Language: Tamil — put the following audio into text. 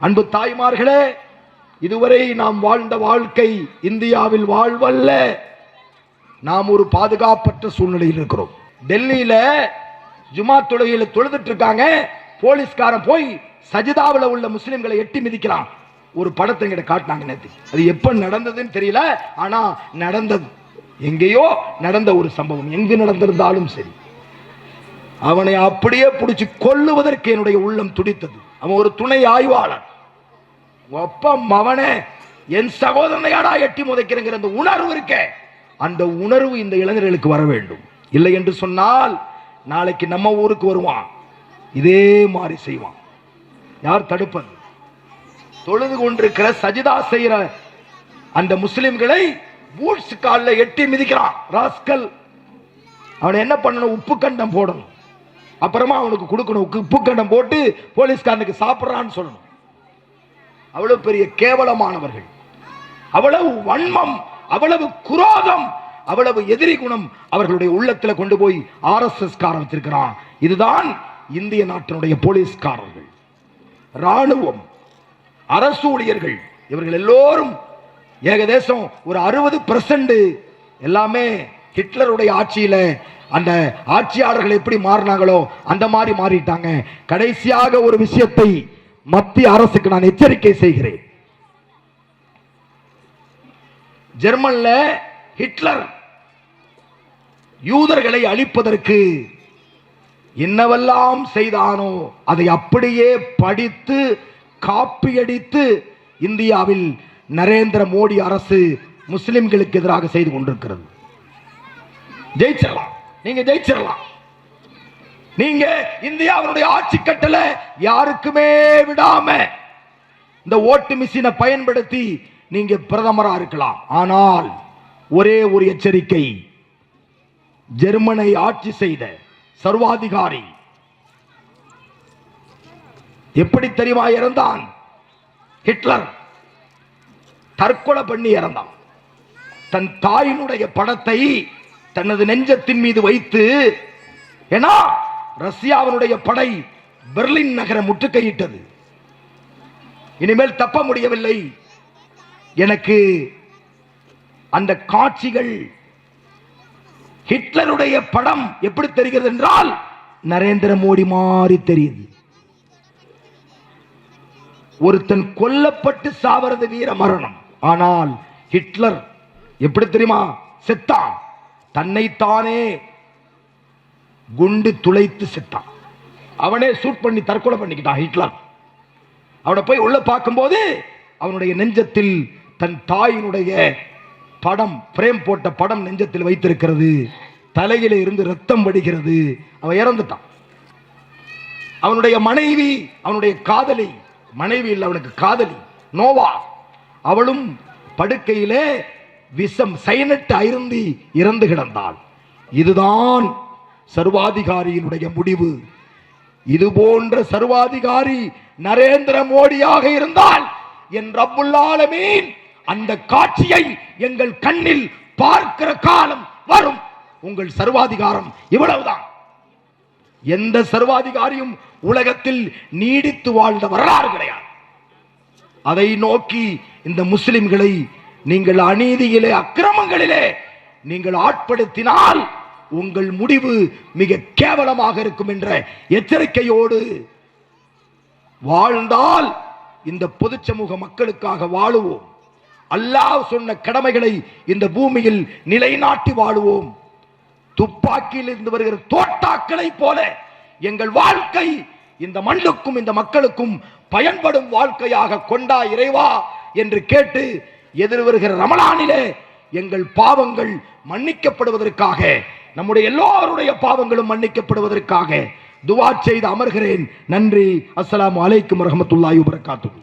அன்பு தாய்மார்களே இதுவரை நாம் வாழ்ந்த வாழ்க்கை இந்தியாவில் வாழ்வல்ல. நாம் ஒரு பாதுகாப்பற்ற சூழ்நிலையில் இருக்கிறோம். டெல்லியில ஜுமா தொழுகையில தொழுதுட்டு இருக்காங்க. போலீஸ்காரன் போய் சஜிதாவில் உள்ள முஸ்லிம்களை எட்டி மிதிக்கிறான். ஒரு படத்தை எங்கிட்ட காட்டினாங்க நேற்று அது எப்போ நடந்ததுன்னு தெரியல ஆனா நடந்தது. எங்கேயோ நடந்த ஒரு சம்பவம். எங்கு நடந்திருந்தாலும் சரி. அவனை அப்படியே பிடிச்சி கொல்லுவதற்கு என்னுடைய உள்ளம் துடித்தது. அவன் ஒரு துணை ஆய்வாளர். ஒப்பம் அவனே. என் சகோதரனையாடா எட்டி முதைக்கிறங்கிற அந்த உணர்வு இருக்க. அந்த உணர்வு இந்த இளைஞர்களுக்கு வர வேண்டும். இல்லை என்று சொன்னால் நாளைக்கு நம்ம ஊருக்கு வருவான். இதே மாதிரி செய்வான். யார் தடுப்பது? தொழுது கொண்டிருக்கிற சஜிதா செய்கிற அந்த முஸ்லிம்களை பூட்ஸ் காலில் எட்டி மிதிக்கிறான். ராஸ்கல். அவனை என்ன பண்ணணும்? உப்பு கண்டம் போடணும். அப்புறமா அவனுக்கு கொடுக்கணும். உப்பு கண்டம் போட்டு போலீஸ்காரனுக்கு சாப்பிட்றான்னு சொல்லணும். அவ்வளவு பெரிய கேவலமானவர்கள். அவ்வளவு வன்மம் அவ்வளவு குரோதம் அவ்வளவு எதிரி குணம் அவர்களுடைய உள்ளத்துல கொண்டு போய் ஆர்எஸ்எஸ் காரன் வச்சிருக்கிறான். இதுதான் இந்திய நாட்டினுடைய போலீஸ்காரர்கள். ராணுவம் அரசு ஊழியர்கள் இவர்கள் எல்லோரும் ஏகதேசம் ஒரு அறுபது பெர்சன்ட் எல்லாமே ஹிட்லருடைய ஆட்சியில அந்த ஆட்சியாளர்கள் எப்படி மாறினாங்களோ அந்த மாதிரி மாறிட்டாங்க. கடைசியாக ஒரு விஷயத்தை மத்திய அரசுக்கு நான் எச்சரிக்கை செய்கிறேன். ஜெர்மன்ல ஹிட்லர் யூதர்களை அழிப்பதற்கு என்னவெல்லாம் செய்தானோ அதை அப்படியே படித்து காப்பியடித்து இந்தியாவில் நரேந்திர மோடி அரசு முஸ்லிம்களுக்கு எதிராக செய்து கொண்டிருக்கிறது. ஜெயிச்சிடலாம். நீங்க ஜெயிச்சிடலாம். நீங்க இந்தியாவுடைய ஆட்சி கட்டல யாருக்குமே விடாம இந்த ஓட்டு மிஷினை பயன்படுத்தி நீங்க பிரதமரா இருக்கலாம். ஆனால் ஒரே ஒரு எச்சரிக்கை. ஜெர்மனை ஆட்சி செய்த சர்வாதிகாரி. எப்படி தெரியுமா இறந்தான்? ஹிட்லர் தற்கொலை பண்ணி இறந்தான். தன் தாயினுடைய படத்தை தனது நெஞ்சத்தின் மீது வைத்து ஏன்னா ரஷ்யாவினுடைய படை பெர்லின் நகர முற்றுகையிட்டது. இனிமேல் தப்ப முடியவில்லை. எனக்கு அந்த காட்சிகள் ஹிட்லருடைய படம் எப்படி தெரிகிறது என்றால் நரேந்திர மோடி மாறி தெரியுது. ஒருத்தன் கொல்லப்பட்டு சாவறது வீர மரணம். ஆனால் ஹிட்லர் எப்படி தெரியுமா? செத்தான். தன்னைத்தானே குண்டு துளைத்து செத்தான். அவனே சூட் பண்ணி தற்கொலை பண்ணிக்கிட்டான் ஹிட்லர். அவனை போய் உள்ள பார்க்கும்போது அவனுடைய நெஞ்சத்தில் தன் தாயினுடைய படம் பிரேம் போட்ட படம் நெஞ்சத்தில் வைத்திருக்கிறது. தலையில இருந்து ரத்தம் வடிகிறது. அவன் இறந்துட்டான். அவனுடைய மனைவி அவனுடைய காதலி மனைவி இல்லை அவனுக்கு காதலி நோவா. அவளும் படுக்கையிலே விஷம் சைனட் அருந்தி இறந்து கிடந்தாள். இதுதான் சர்வாதிகாரியினுடைய முடிவு. இது போன்ற சர்வாதிகாரி நரேந்திர மோடியாக இருந்தால் என் ரப்புல்லாலமீன் அந்த காட்சியை எங்கள் கண்ணில் பார்க்கிற காலம் வரும். உங்கள் சர்வாதிகாரம் இவ்வளவுதான். எந்த சர்வாதிகாரியும் உலகத்தில் நீடித்து வாழ்ந்த வரலாறு கிடையாது. அதை நோக்கி இந்த முஸ்லிம்களை நீங்கள் அநீதியிலே அக்கிரமங்களிலே நீங்கள் ஆட்படுத்தினால் உங்கள் முடிவு மிக கேவலமாக இருக்கும் என்ற எச்சரிக்கையோடு வாழ்ந்தால் இந்த பொது சமூக மக்களுக்காக வாழுவோம். அல்லாஹ் சொன்ன கடமைகளை இந்த பூமியில் நிலைநாட்டி வாழுவோம். துப்பாக்கியில் இருந்து வருகிற தோட்டாக்களை போல எங்கள் வாழ்க்கை இந்த மண்ணுக்கும் இந்த மக்களுக்கும் பயன்படும் வாழ்க்கையாக கொண்டா இறைவா என்று கேட்டு எதிர் வருகிற ரமலானிலே எங்கள் பாவங்கள் மன்னிக்கப்படுவதற்காக நம்முடைய எல்லோருடைய பாவங்களும் மன்னிக்கப்படுவதற்காக துவா செய்து அமர்கிறேன். நன்றி. அஸ்லாம் அலைக்கும் வரஹ்மத்துல்லாஹி வபரகாத்துஹு.